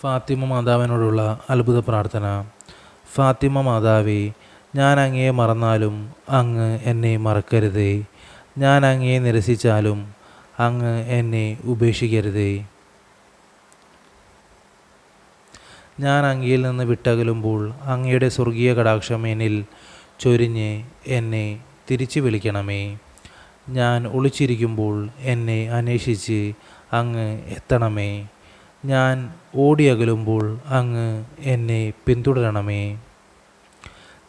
ഫാത്തിമ മാതാവിനോടുള്ള അത്ഭുത പ്രാർത്ഥന. ഫാത്തിമ മാതാവേ ഞാൻ അങ്ങയെ മറന്നാലും അങ്ങ് എന്നെ മറക്കരുതേ. ഞാൻ അങ്ങയെ നിരസിച്ചാലും അങ്ങ് എന്നെ ഉപേക്ഷിക്കരുതേ. ഞാൻ അങ്ങയിൽ നിന്ന് വിട്ടകലുമ്പോൾ അങ്ങയുടെ സ്വർഗീയ കടാക്ഷം എന്നിൽ ചൊരിഞ്ഞ് എന്നെ തിരിച്ചു വിളിക്കണമേ. ഞാൻ ഒളിച്ചിരിക്കുമ്പോൾ എന്നെ അന്വേഷിച്ച് അങ്ങ് എത്തണമേ. ഞാൻ ഓടിയകലുമ്പോൾ അങ്ങ് എന്നെ പിന്തുടരണമേ.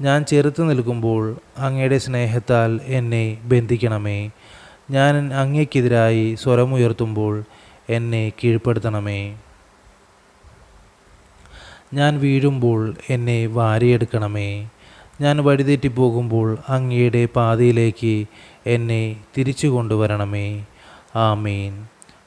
ഞാൻ ചെറുത്ത് നിൽക്കുമ്പോൾ അങ്ങയുടെ സ്നേഹത്താൽ എന്നെ ബന്ധിക്കണമേ. ഞാൻ അങ്ങയ്ക്കെതിരായി സ്വരമുയർത്തുമ്പോൾ എന്നെ കീഴ്പ്പെടുത്തണമേ. ഞാൻ വീഴുമ്പോൾ എന്നെ വാരിയെടുക്കണമേ. ഞാൻ വഴിതെറ്റിപ്പോകുമ്പോൾ അങ്ങയുടെ പാതയിലേക്ക് എന്നെ തിരിച്ചു കൊണ്ടുവരണമേ ആമീൻ.